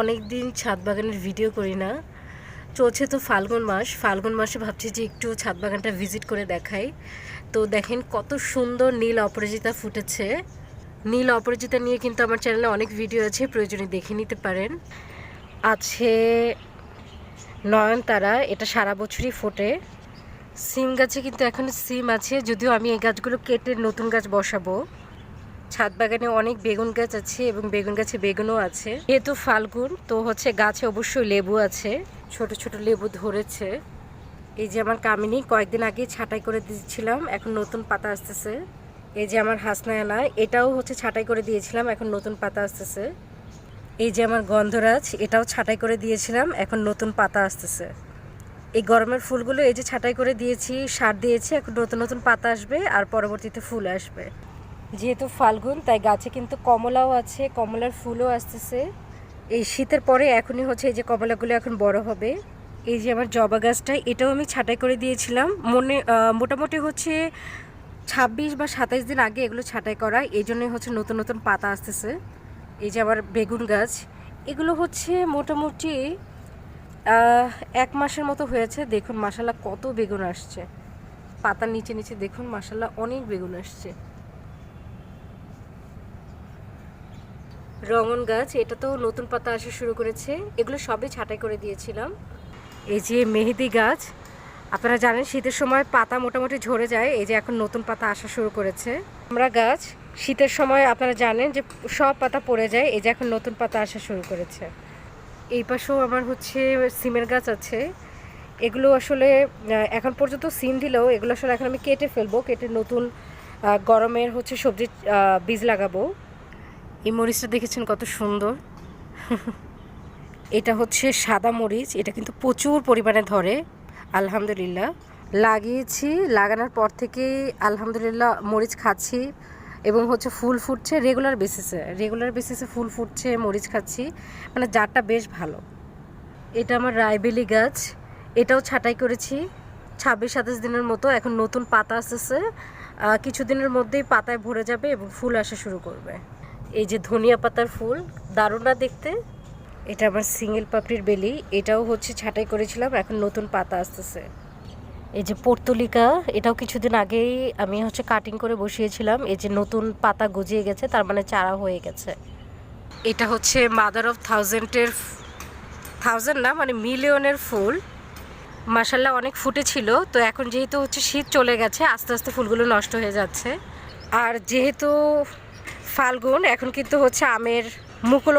অনেক দিন ছাদ বাগানের ভিডিও করি না। চলছে তো ফাল্গুন মাস, ফাল্গুন মাসে ভাবছি যে একটু ছাদ বাগানটা ভিজিট করে দেখাই। তো দেখেন কত সুন্দর নীল অপরাজিতা ফুটেছে। নীল অপরাজিতা নিয়ে কিন্তু আমার চ্যানেলে অনেক ভিডিও আছে, প্রয়োজনে দেখে নিতে পারেন। আছে নয়নতারা, এটা সারা বছরই ফোটে। সিম গাছে কিন্তু এখন সিম আছে, যদিও আমি এই গাছগুলো কেটে নতুন গাছ বসাবো। ছাদ বাগানে অনেক বেগুন গাছ আছে এবং বেগুন গাছে বেগুনও আছে। যেহেতু ফাল্গুন, তো হচ্ছে গাছে অবশ্যই লেবু আছে। ছোট ছোট লেবু ধরেছে। এই যে আমার কামিনী, কয়েকদিন আগে ছাটাই করে দিয়েছিলাম, এখন নতুন পাতা আসতেছে। এই যে আমার হাসনায়না এটাও হচ্ছে ছাটাই করে দিয়েছিলাম, এখন নতুন পাতা আসতেছে। এই যে আমার গন্ধরাজ, এটাও ছাটাই করে দিয়েছিলাম, এখন নতুন পাতা আসতেছে। এই গরমের ফুলগুলো এই যে ছাটাই করে দিয়েছি, সার দিয়েছি, এখন নতুন নতুন পাতা আসবে, আর পরবর্তীতে ফুল আসবে। যেহেতু ফাল্গুন, তাই গাছে কিন্তু কমলাও আছে, কমলার ফুলও আসতেছে। এই শীতের পরে এখনই হচ্ছে এই যে কমলাগুলো এখন বড় হবে। এই যে আমার জবা গাছটা, এটাও আমি ছাটাই করে দিয়েছিলাম। মনে মোটামুটি হচ্ছে ছাব্বিশ বা সাতাইশ দিন আগে এগুলো ছাটাই করা। এই জন্যই হচ্ছে নতুন নতুন পাতা আসতেছে। এই যে আমার বেগুন গাছ, এগুলো হচ্ছে মোটামুটি এক মাসের মতো হয়েছে। দেখুন মাসাল্লাহ কত বেগুন আসছে। পাতার নিচে নিচে দেখুন মাসাল্লাহ অনেক বেগুন আসছে। রঙন গাছ, এটা তো নতুন পাতা আসা শুরু করেছে। এগুলো সবই ছাঁটাই করে দিয়েছিলাম। এই যে মেহেদি গাছ, আপনারা জানেন শীতের সময় পাতা মোটামুটি ঝরে যায়, এই যে এখন নতুন পাতা আসা শুরু করেছে। আমরা গাছ, শীতের সময় আপনারা জানেন যে সব পাতা পড়ে যায়, এই যে এখন নতুন পাতা আসা শুরু করেছে। এই পাশেও আমার হচ্ছে সিমের গাছ আছে। এগুলো আসলে এখন পর্যন্ত সিম দিলেও এগুলো আসলে এখন আমি কেটে ফেলব, কেটে নতুন গরমের হচ্ছে সবজির বীজ লাগাবো। এই মরিচটা দেখেছেন কত সুন্দর? এটা হচ্ছে সাদা মরিচ, এটা কিন্তু প্রচুর পরিমাণে ধরে, আলহামদুলিল্লাহ। লাগিয়েছি, লাগানোর পর থেকেই আলহামদুলিল্লাহ মরিচ খাচ্ছি এবং হচ্ছে ফুল ফুটছে রেগুলার বেসিসে রেগুলার বেসিসে ফুল ফুটছে, মরিচ খাচ্ছি মানে জারটা বেশ ভালো। এটা আমার রায়বেলি গাছ, এটাও ছাঁটাই করেছি। ছাব্বিশ, সাতাশ দিনের মতো এখন নতুন পাতা আসতেছে। কিছুদিনের মধ্যেই পাতায় ভরে যাবে এবং ফুল আসা শুরু করবে। এই যে ধনিয়া পাতার ফুল, দারুণ না দেখতে? এটা আমার সিঙ্গেল পাপড়ির বেলি, এটাও হচ্ছে ছাঁটাই করেছিলাম, এখন নতুন পাতা আসতেছে। এই যে পর্তুলিকা, এটাও কিছুদিন আগেই আমি হচ্ছে কাটিং করে বসিয়েছিলাম, এই যে নতুন পাতা গজিয়ে গেছে, তার মানে চারা হয়ে গেছে। এটা হচ্ছে মাদার অফ থাউজেন্ডের থাউজেন্ড না মানে মিলিয়নের ফুল। মাসাল্লাহ অনেক ফুটেছিল, তো এখন যেহেতু হচ্ছে শীত চলে গেছে, আস্তে আস্তে ফুলগুলো নষ্ট হয়ে যাচ্ছে। আর যেহেতু ফাল্গুন এখন কিন্তু হচ্ছে আমের মুকুল